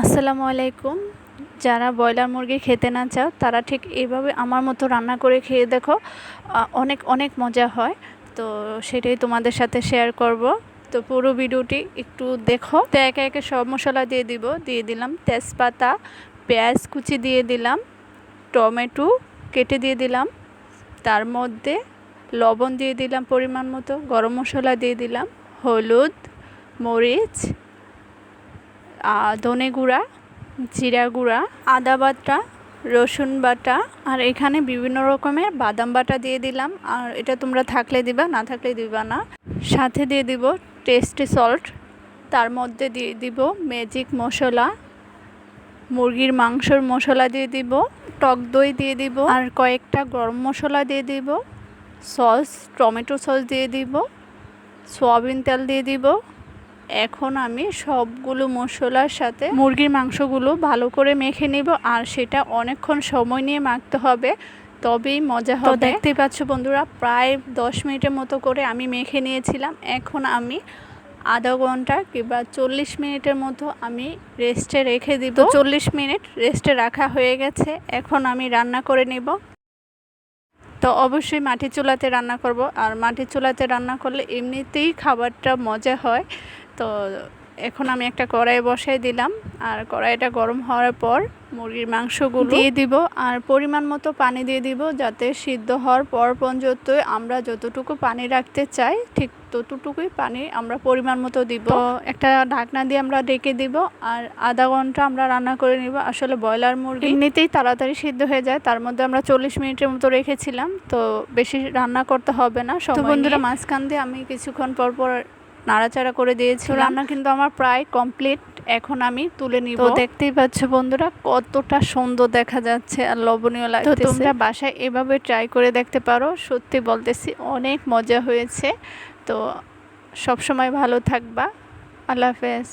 আসসালামু আলাইকুম। যারা ব্রয়লার মুরগি খেতে না চাও, তারা ঠিক এইভাবে আমার মতো রান্না করে খেয়ে দেখো অনেক অনেক মজা হয়। তো সেটাই তোমাদের সাথে শেয়ার করব। তো পুরো ভিডিওটি একটু দেখো। তো একে একে সব মশলা দিয়ে দিব। দিয়ে দিলাম তেজপাতা, পেঁয়াজ কুচি দিয়ে দিলাম, টমেটো কেটে দিয়ে দিলাম, তার মধ্যে লবণ দিয়ে দিলাম পরিমাণ মতো, গরম মশলা দিয়ে দিলাম, হলুদ, মরিচ ধনে গুঁড়া, জিরা গুঁড়া, আদা বাটা, রসুন বাটা, আর এখানে বিভিন্ন রকমের বাদাম বাটা দিয়ে দিলাম। আর এটা তোমরা থাকলে দিবা, না থাকলে দিবা না। সাথে দিয়ে দিব টেস্টি সল্ট তার মধ্যে দিয়ে দিব ম্যাজিক মশলা, মুরগির মাংসর মশলা দিয়ে দিব, টক দই দিয়ে দিব, আর কয়েকটা গরম মশলা দিয়ে দিব সস টমেটো সস দিয়ে দিব, সয়াবিন তেল দিয়ে দিব। এখন আমি সবগুলো মশলার সাথে মুরগির মাংসগুলো ভালো করে মেখে নিব আর সেটা অনেকক্ষণ সময় নিয়ে মাখতে হবে তবেই মজা হবে। দেখতে পাচ্ছ বন্ধুরা প্রায় দশ মিনিটের মতো করে আমি মেখে নিয়েছিলাম এখন আমি আধা ঘণ্টা কিংবা চল্লিশ মিনিটের মতো আমি রেস্টে রেখে দিব। চল্লিশ মিনিট রেস্টে রাখা হয়ে গেছে এখন আমি রান্না করে নিব। তো অবশ্যই মাটির চুলাতে রান্না করব। আর মাটির চুলাতে রান্না করলে এমনিতেই খাবারটা মজা হয়। তো এখন আমি একটা কড়াই বসাই দিলাম আর কড়াইটা গরম হওয়ার পর মুরগির মাংসগুলো দিয়ে দিব আর পরিমাণ মতো পানি দিয়ে দিব যাতে সিদ্ধ হওয়ার পর পর্যন্ত আমরা যতটুকু পানি রাখতে চাই ঠিক ততটুকুই পানি আমরা পরিমাণ মতো দিব। একটা ঢাকনা দিয়ে আমরা ডেকে দিব আর আধা ঘণ্টা আমরা রান্না করে নিব। আসলে ব্রয়লার মুরগি এমনিতেই তাড়াতাড়ি সিদ্ধ হয়ে যায় তার মধ্যে আমরা চল্লিশ মিনিটের মতো রেখেছিলাম তো বেশি রান্না করতে হবে না সব বন্ধুরা মাঝখান দিয়ে আমি কিছুক্ষণ পর পর নাড়াচাড়া করে দিয়েছি। রান্না কিন্তু আমার প্রায় কমপ্লিট এখন আমি তুলে নিব। তো দেখতেই পাচ্ছ বন্ধুরা কতটা সুন্দর দেখা যাচ্ছে আর লবণীয় লাগছে তোমরা বাসায় এভাবে ট্রাই করে দেখতে পারো। সত্যি বলতেছি অনেক মজা হয়েছে। তো সব সময় ভালো থাকবা। আল্লাহ হাফেজ।